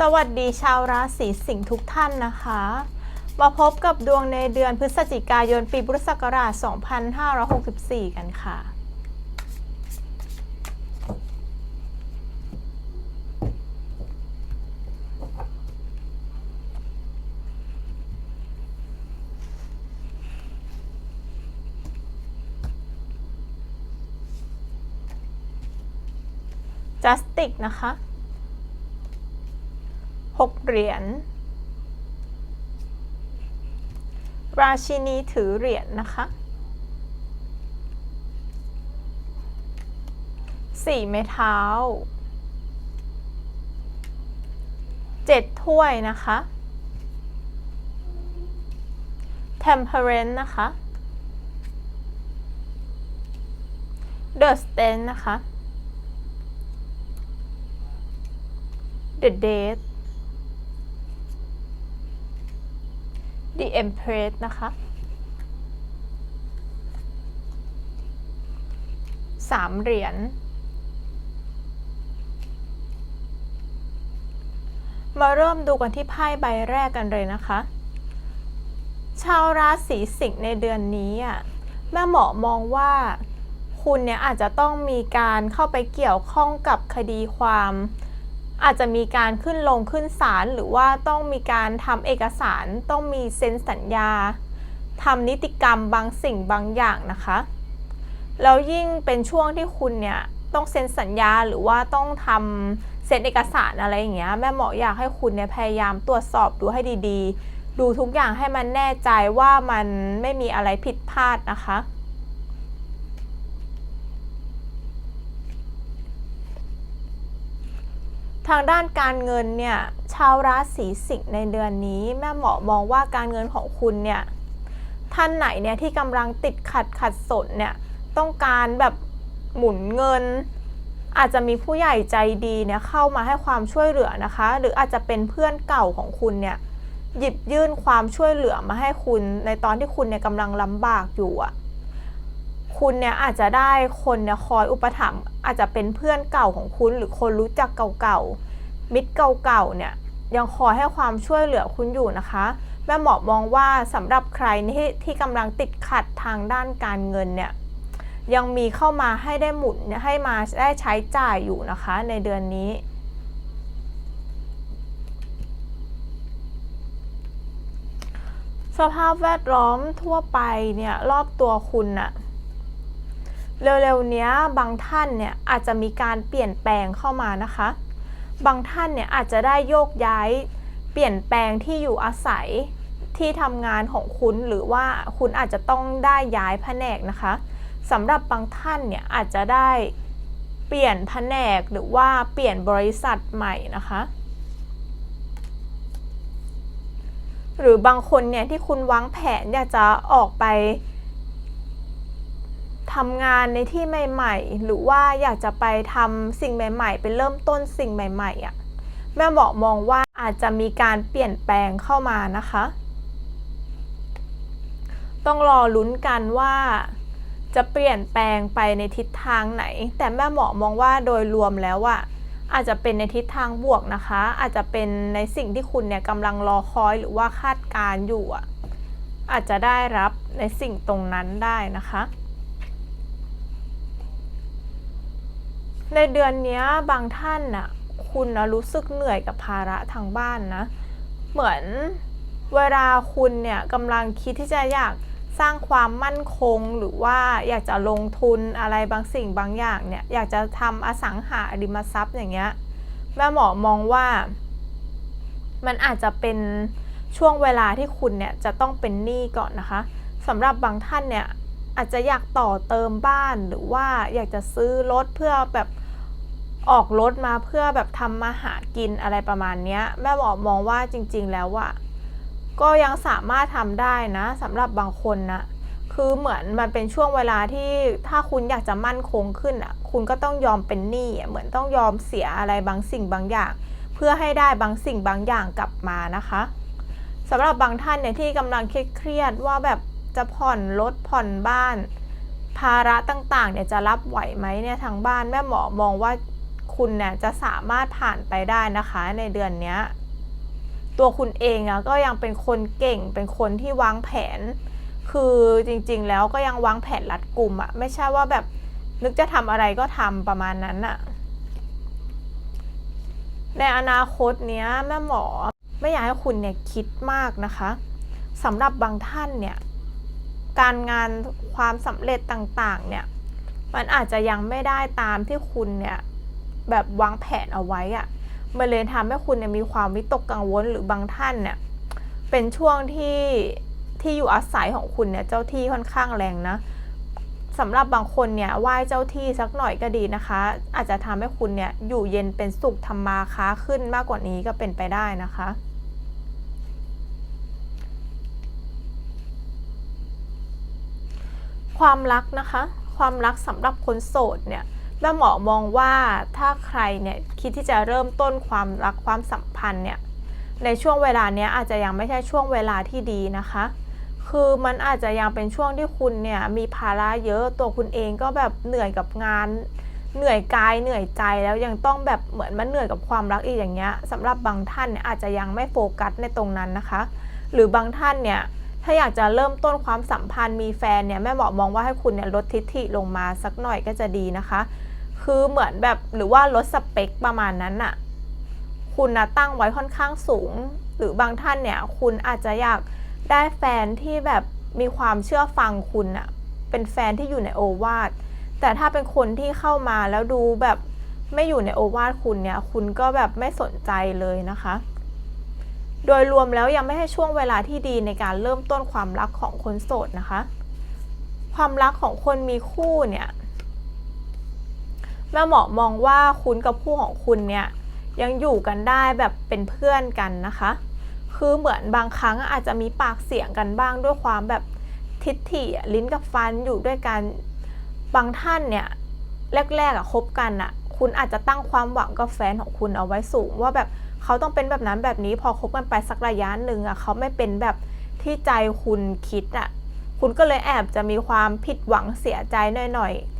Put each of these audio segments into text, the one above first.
สวัสดีชาวราศีสิงห์ทุกท่านนะคะ มาพบกับดวงในเดือนพฤศจิกายนปีพุทธศักราช 2564 กันค่ะ จัสติกนะคะ หกเหรียญ ราชินีถือเหรียญนะคะสี่ไม้เท้าเจ็ดถ้วยนะคะ temperance นะคะ the stand นะคะ the date the empress นะคะ สามเหรียญ มาเริ่มดูกันที่ไพ่ใบแรกกันเลยนะคะ ชาวราศีสิงห์ในเดือนนี้อะ แม่หมอมองว่าคุณเนี่ยอาจจะต้องมีการเข้าไปเกี่ยวข้องกับคดีความ อาจจะมีการขึ้นลงขึ้นศาลหรือว่าต้องมีการทำเอกสารต้องมีเซ็นสัญญาทำนิติกรรมบางสิ่งบางอย่างนะคะ แล้วยิ่งเป็นช่วงที่คุณเนี่ยต้องเซ็นสัญญาหรือว่าต้องทำเซ็นเอกสารอะไรอย่างเงี้ยแม่หมออยากให้คุณเนี่ยพยายามตรวจสอบดูให้ดีๆ ดูทุกอย่างให้มันแน่ใจว่ามันไม่มีอะไรผิดพลาดนะคะ ทางด้านการเงินเนี่ยชาวราศีสิงห์ในเดือนนี้ แม่หมอมองว่าการเงินของคุณเนี่ยท่านไหนเนี่ยที่กำลังติดขัดขัดสนเนี่ยต้องการแบบหมุนเงิน อาจจะมีผู้ใหญ่ใจดีเนี่ยเข้ามาให้ความช่วยเหลือนะคะ หรืออาจจะเป็นเพื่อนเก่าของคุณเนี่ยหยิบยื่นความช่วยเหลือมาให้คุณในตอนที่คุณเนี่ยกำลังลำบากอยู่อะ คุณเนี่ยอาจจะได้คนเนี่ยคอยอุปถัมภ์อาจจะเป็นเพื่อนเก่าของคุณ หรือคนรู้จักเก่าๆมิตรเก่าๆเนี่ยยังคอยให้ความช่วยเหลือคุณอยู่นะคะ แม่หมอมองว่าสำหรับใครที่ที่กำลังติดขัดทางด้านการเงินเนี่ยยังมีเข้ามาให้ได้หมุนให้มาได้ใช้จ่ายอยู่นะคะในเดือนนี้สภาพแวดล้อมทั่วไปเนี่ยรอบตัวคุณน่ะ เร็วๆเนี้ยบางท่านเนี่ยอาจจะมีการเปลี่ยนแปลงเข้ามานะคะ บางท่านเนี่ยอาจจะได้โยกย้ายเปลี่ยนแปลงที่อยู่อาศัยที่ทำงานของคุณหรือว่าคุณอาจจะต้องได้ย้ายแผนกนะคะสำหรับบางท่านเนี่ยอาจจะได้เปลี่ยนแผนกหรือว่าเปลี่ยนบริษัทใหม่นะคะ หรือบางคนเนี่ยที่คุณวางแผนอยากจะออกไป ทำงานในที่ใหม่ ๆ หรือว่าอยากจะไปทำสิ่งใหม่ๆเป็นเริ่มต้นสิ่งใหม่ๆอะ่ะแม่หมอมองว่าอาจจะมีการเปลี่ยนแปลงเข้ามานะคะ ต้องรอลุ้นกันว่าจะเปลี่ยนแปลงไปในทิศทางไหน แต่แม่หมอมองว่าโดยรวมแล้วอะอาจจะเป็นในทิศทางบวกนะคะ อาจจะเป็นในสิ่งที่คุณเนี่ยกำลังรอคอยหรือว่าคาดการอยู่อะอาจจะได้รับในสิ่งตรงนั้นได้นะคะ ในเดือนนี้บางท่านน่ะคุณนะรู้สึกเหนื่อยกับภาระทางบ้านนะ เหมือนเวลาคุณเนี่ยกำลังคิดที่จะอยากสร้างความมั่นคงหรือว่าอยากจะลงทุนอะไรบางสิ่งบางอย่างเนี่ยอยากจะทำอสังหาริมทรัพย์อย่างเงี้ยแม่หมอมองว่ามันอาจจะเป็นช่วงเวลาที่คุณเนี่ยจะต้องเป็นหนี้ก่อนนะคะสำหรับบางท่านเนี่ยอาจจะอยากต่อเติมบ้านหรือว่าอยากจะซื้อรถเพื่อแบบ ออกรถมาเพื่อแบบทำมาหากินอะไรประมาณนี้แม่หมอมองว่าจริง ๆ แล้วว่าก็ยังสามารถทำได้นะสำหรับบางคนนะคือเหมือนมันเป็นช่วงเวลาที่ถ้าคุณอยากจะมั่นคงขึ้นอะ คุณก็ต้องยอมเป็นหนี้เหมือนต้องยอมเสียอะไรบางสิ่งบางอย่าง เพื่อให้ได้บางสิ่งบางอย่างกลับมานะคะสำหรับบางท่านเนี่ยที่กำลังเครียดว่าแบบจะผ่อนรถผ่อนบ้าน ภาระต่างๆเนี่ยจะรับไหวไหมเนี่ยทางบ้านแม่หมอมองว่า คุณเนี่ยจะสามารถผ่านไปได้นะคะในเดือนนี้ตัวคุณเองอะก็ยังเป็นคนเก่งเป็นคนที่วางแผน คือจริงๆแล้วก็ยังวางแผนรัดกลุ่มอะไม่ใช่ว่าแบบนึกจะทำอะไรก็ทำประมาณนั้นอะในอนาคตเนี้ยแม่หมอไม่อยากให้คุณเนี่ยคิดมากนะคะสำหรับบางท่านเนี่ยการงานความสำเร็จต่างๆเนี่ยมันอาจจะยังไม่ได้ตามที่คุณเนี่ย แบบวางแผนเอาไว้อะมันเลยทำให้คุณเนี่ยมีความวิตกกังวลหรือบางท่านเนี่ยเป็นช่วงที่ที่อยู่อาศัยของคุณเนี่ยเจ้าที่ค่อนข้างแรงนะสำหรับบางคนเนี่ยไหว้เจ้าที่สักหน่อยก็ดีนะคะ อาจจะทำให้คุณเนี่ยอยู่เย็นเป็นสุขทำมาค้าขึ้นมากกว่านี้ก็เป็นไปได้นะคะความรักนะคะ ความรักสำหรับคนโสดเนี่ย แม่หมอมองว่าถ้าใครเนี่ยคิดที่จะเริ่มต้นความรักความสัมพันธ์เนี่ยในช่วงเวลาเนี้ยอาจจะยังไม่ใช่ช่วงเวลาที่ดีนะคะ คือมันอาจจะยังเป็นช่วงที่คุณเนี่ยมีภาระเยอะตัวคุณเองก็แบบเหนื่อยกับงาน เหนื่อยกายเหนื่อยใจแล้วยังต้องแบบเหมือนมันเหนื่อยกับความรักอีกอย่างเงี้ยสำหรับบางท่านเนี่ยอาจจะยังไม่โฟกัสในตรงนั้นนะคะ หรือบางท่านเนี่ยถ้าอยากจะเริ่มต้นความสัมพันธ์มีแฟนเนี่ยแม่หมอมองว่าให้คุณเนี่ยลดทิฐิลงมาสักหน่อยก็จะดีนะคะ คือเหมือนแบบหรือว่าลดสเปคประมาณนั้นน่ะคุณนะตั้งไว้ค่อนข้างสูง หรือบางท่านเนี่ย คุณอาจจะอยากได้แฟนที่แบบมีความเชื่อฟังคุณน่ะเป็นแฟนที่อยู่ในโอวาทแต่ถ้าเป็นคนที่เข้ามาแล้วดูแบบไม่อยู่ในโอวาทคุณเนี่ย คุณก็แบบไม่สนใจเลยนะคะ โดยรวมแล้วยังไม่ให้ช่วงเวลาที่ดีในการเริ่มต้นความรักของคนโสดนะคะ ความรักของคนมีคู่เนี่ย แม่หมอมองว่าคุณกับคู่ของคุณเนี่ยยังอยู่กันได้แบบเป็นเพื่อนกันนะคะ คือเหมือนบางครั้งอาจจะมีปากเสียงกันบ้างด้วยความแบบทิฐิลิ้นกับฟันอยู่ด้วยกัน บางท่านเนี่ยแรกๆอะคบกันอะคุณอาจจะตั้งความหวังกับแฟนของคุณเอาไว้สูง ว่าแบบเขาต้องเป็นแบบนั้นแบบนี้พอคบกันไปสักระยะหนึ่งอะเขาไม่เป็นแบบที่ใจคุณคิดอะคุณก็เลยแอบจะมีความผิดหวังเสียใจหน่อยๆ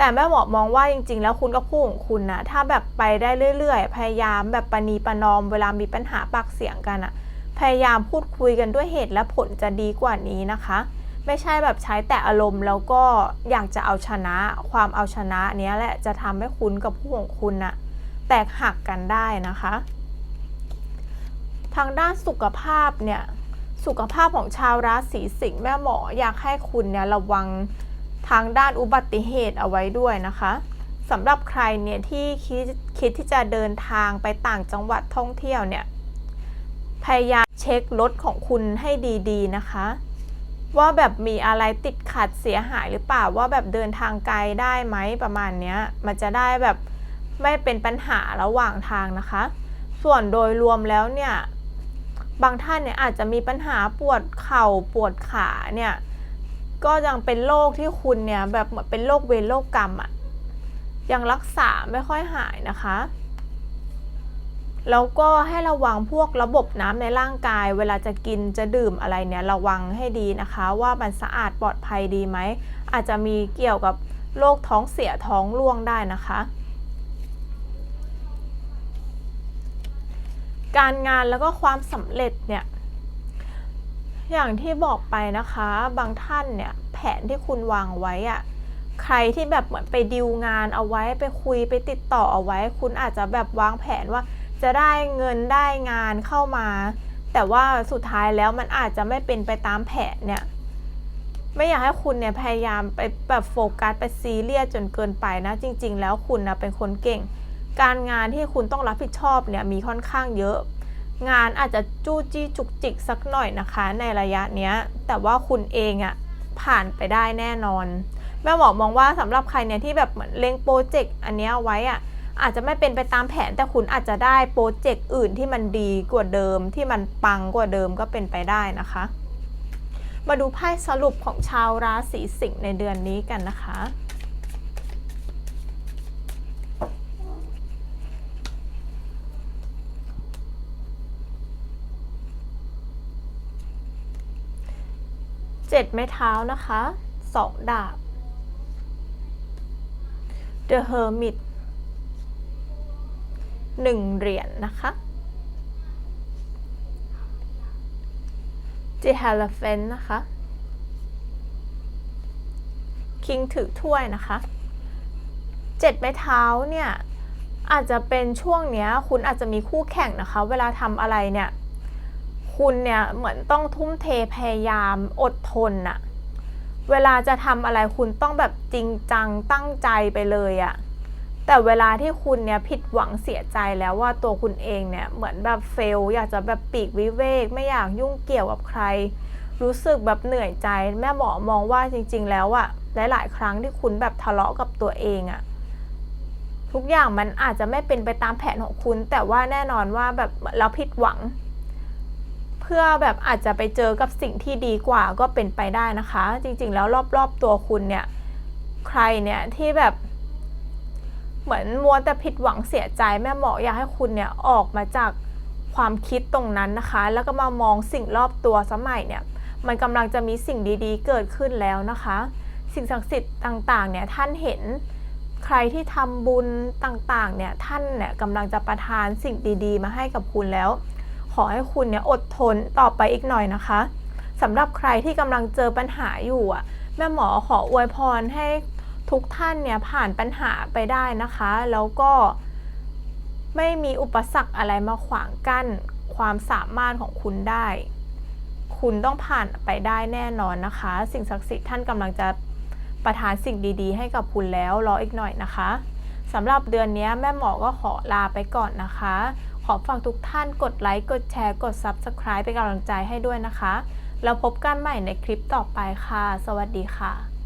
แต่แม่หมอมองว่าจริง ๆ แล้วคุณกับคู่ของคุณนะถ้าแบบไปได้เรื่อย ๆ พยายามแบบปณีประนอมเวลามีปัญหาปากเสียงกันอะพยายามพูดคุยกันด้วยเหตุและผลจะดีกว่านี้นะคะ ไม่ใช่แบบใช้แต่อารมณ์แล้วก็อยากจะเอาชนะ ความเอาชนะเนี้ยแหละจะทำให้คุณกับผู้ของคุณน่ะแตกหักกันได้นะคะ ทางด้านสุขภาพเนี่ยสุขภาพของชาวราศีสิงห์แม่หมออยากให้คุณเนี่ยระวัง ทางด้านอุบัติเหตุเอาไว้ด้วยนะคะสำหรับใครเนี่ยที่คิดคิดที่จะเดินทางไปต่างจังหวัดท่องเที่ยวเนี่ยพยายามเช็ครถของคุณให้ดีๆนะคะ ว่าแบบมีอะไรติดขัดเสียหายหรือเปล่าว่าแบบเดินทางไกลได้ไหมประมาณเนี้ยมันจะได้แบบไม่เป็นปัญหาระหว่างทางนะคะ ส่วนโดยรวมแล้วเนี่ยบางท่านเนี่ยอาจจะมีปัญหาปวดเข่าปวดขาเนี่ย ก็ยังเป็นโรคที่คุณเนี่ยแบบเหมือนเป็นโรคเวรโรคกรรมอะ่ะยังรักษาไม่ค่อยหายนะคะ แล้วก็ให้ระวังพวกระบบน้ำในร่างกาย เวลาจะกินจะดื่มอะไรเนี่ยระวังให้ดีนะคะ ว่ามันสะอาดปลอดภัยดีไหม อาจจะมีเกี่ยวกับโรคท้องเสียท้องร่วงได้นะคะ การงานแล้วก็ความสำเร็จเนี่ย อย่างที่บอกไปนะคะ บางท่านเนี่ยแผนที่คุณวางไว้อะใครที่แบบเหมือนไปดิวงานเอาไว้ไปคุยไปติดต่อเอาไว้ คุณอาจจะแบบวางแผนว่าจะได้เงินได้งานเข้ามา แต่ว่าสุดท้ายแล้วมันอาจจะไม่เป็นไปตามแผนเนี่ยไม่อยากให้คุณเนี่ยพยายามไปแบบโฟกัสไปซีเรียสจนเกินไปนะ จริง ๆ แล้วคุณนะเป็นคนเก่ง การงานที่คุณต้องรับผิดชอบเนี่ยมีค่อนข้างเยอะ งานอาจจะจู้จี้จุกจิกสักหน่อยนะคะ ในระยะเนี้ย แต่ว่าคุณเองอะผ่านไปได้แน่นอน แม่หมอมองว่าสำหรับใครเนี่ยที่แบบเหมือนเล็งโปรเจกต์อันเนี้ยไว้อะอาจจะไม่เป็นไปตามแผนแต่คุณอาจจะได้โปรเจกต์อื่นที่มันดีกว่าเดิม ที่มันปังกว่าเดิมก็เป็นไปได้นะคะ มาดูไพ่สรุปของชาวราศีสิงห์ในเดือนนี้กันนะคะ เจ็ดไม้เท้านะคะสองดาบ The Hermit หนึ่งเหรียญนะคะ The Hierophant นะคะ คิงถือถ้วยนะคะเจ็ดไม้เท้าเนี่ยอาจจะเป็นช่วงเนี้ยคุณอาจจะมีคู่แข่งนะคะ เวลาทำอะไรเนี่ย คุณเนี่ยเหมือนต้องทุ่มเทพยายามอดทนน่ะเวลาจะทำอะไรคุณต้องแบบจริงจังตั้งใจไปเลยอะแต่เวลาที่คุณเนี่ยผิดหวังเสียใจแล้วว่าตัวคุณเองเนี่ยเหมือนแบบเฟล อยากจะแบบปีกวิเวก ไม่อยากยุ่งเกี่ยวกับใคร รู้สึกแบบเหนื่อยใจ แม่หมอมองว่าจริง ๆ แล้วอะหลาย ๆ ครั้งที่คุณแบบทะเลาะกับตัวเองอะทุกอย่างมันอาจจะไม่เป็นไปตามแผนของคุณ แต่ว่าแน่นอนว่าแบบเราผิดหวัง พื่อแบบอาจจะไปเจอกับสิ่งที่ดีกว่าก็เป็นไปได้นะคะ จริงๆ แล้วรอบๆตัวคุณเนี่ยใครเนี่ยที่แบบ เหมือนมัวแต่ผิดหวังเสียใจแม่หมออยากให้คุณเนี่ยออกมาจากความคิดตรงนั้นนะคะ แล้วก็มามองสิ่งรอบตัวสมัยเนี่ย มันกำลังจะมีสิ่งดีๆ เกิดขึ้นแล้วนะคะ สิ่งศักดิ์สิทธิ์ต่างๆเนี่ยท่านเห็นใครที่ทำบุญต่างๆเนี่ยท่านเนี่ยกำลังจะประทานสิ่งดีๆ มาให้กับคุณแล้ว อให้คุณเนี่ยอดทนต่อไปอีกหน่อยนะคะสำหรับใครที่กำลังเจอปัญหาอยู่อะแม่หมอขออวยพรให้ทุกท่านเนี่ยผ่านปัญหาไปได้นะคะ แล้วก็ไม่มีอุปสรรคอะไรมาขวางกั้นความสามารถของคุณได้ คุณต้องผ่านไปได้แน่นอนนะคะ สิ่งศักดิ์สิทธิ์ท่านกำลังจะประทานสิ่งดีๆ ให้กับคุณแล้วรออีกหน่อยนะคะสำหรับเดือนนี้แม่หมอก็ขอลาไปก่อนนะคะ ขอฝากทุกท่านกดไลค์ กดแชร์ กด Subscribe เป็นกำลังใจให้ด้วยนะคะ แล้วพบกันใหม่ในคลิปต่อไปค่ะ สวัสดีค่ะ